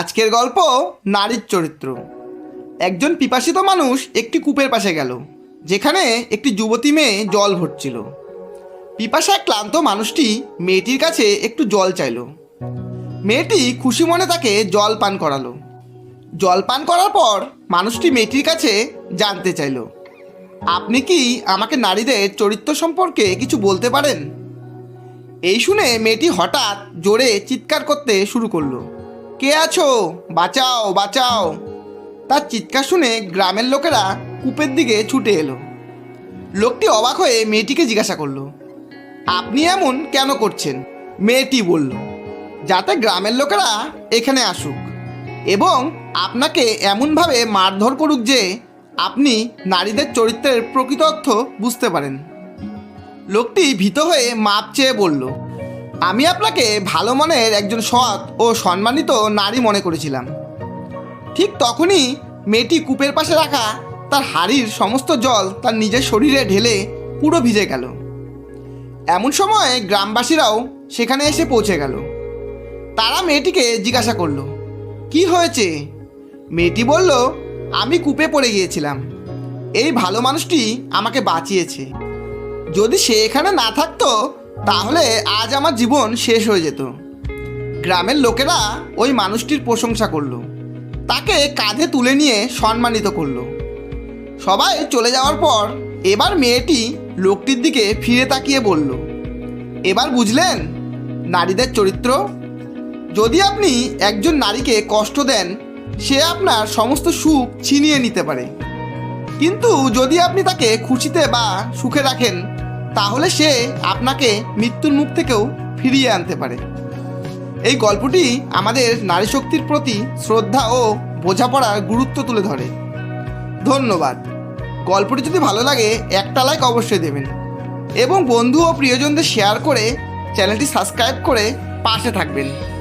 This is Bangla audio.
আজকের গল্প নারীর চরিত্র। একজন পিপাসিত মানুষ একটি কূপের পাশে গেল, যেখানে একটি যুবতী মেয়ে জল ভরছিল। পিপাসায় ক্লান্ত মানুষটি মেয়েটির কাছে একটু জল চাইল। মেয়েটি খুশি মনে তাকে জল পান করালো। জল পান করার পর মানুষটি মেয়েটির কাছে জানতে চাইল, আপনি কি আমাকে নারীদের চরিত্র সম্পর্কে কিছু বলতে পারেন? এই শুনে মেয়েটি হঠাৎ জোরে চিৎকার করতে শুরু করল। কে আছো? বাঁচাও বাঁচাও। তার চিৎকার শুনে গ্রামের লোকেরা কূপের দিকে ছুটে এলো। লোকটি অবাক হয়ে মেয়েটিকে জিজ্ঞাসা করল, আপনি এমন কেন করছেন? মেয়েটি বলল, যাতে গ্রামের লোকেরা এখানে আসুক এবং আপনাকে এমনভাবে মারধর করুক যে আপনি নারীদের চরিত্রের প্রকৃত অর্থ বুঝতে পারেন। লোকটি ভীত হয়ে মাপ চেয়ে বলল আমি আপনাকে ভালো মনের একজন সৎ ও সম্মানিত নারী মনে করেছিলাম। ঠিক তখনই মেয়েটি কূপের পাশে রাখা তার হাড়ির সমস্ত জল তার নিজের শরীরে ঢেলে পুরো ভিজে গেল। এমন সময় গ্রামবাসীরাও সেখানে এসে পৌঁছে গেল। তারা মেয়েটিকে জিজ্ঞাসা করল, কি হয়েছে? মেয়েটি বলল, আমি কূপে পড়ে গিয়েছিলাম। এই ভালো মানুষটি আমাকে বাঁচিয়েছে। যদি সে এখানে না থাকতো তাহলে আজ আমার জীবন শেষ হয়ে যেত। গ্রামের লোকেরা ওই মানুষটির প্রশংসা করল। তাকে কাঁধে তুলে নিয়ে সম্মানিত করল। সবাই চলে যাওয়ার পর এবার মেয়েটি লোকটির দিকে ফিরে তাকিয়ে বলল, এবার বুঝলেন নারীদের চরিত্র? যদি আপনি একজন নারীকে কষ্ট দেন, সে আপনার সমস্ত সুখ ছিনিয়ে নিতে পারে। কিন্তু যদি আপনি তাকে খুশিতে বা সুখে রাখেন তাহলে সে আপনাকে মৃত্যুর মুখ থেকেও ফিরিয়ে আনতে পারে। এই গল্পটি আমাদের নারী শক্তির প্রতি শ্রদ্ধা ও বোঝাপড়ার গুরুত্ব তুলে ধরে। ধন্যবাদ। গল্পটি যদি ভালো লাগে, একটা লাইক অবশ্যই দেবেন। এবং বন্ধু ও প্রিয়জনদের শেয়ার করে চ্যানেলটি সাবস্ক্রাইব করে পাশে থাকবেন।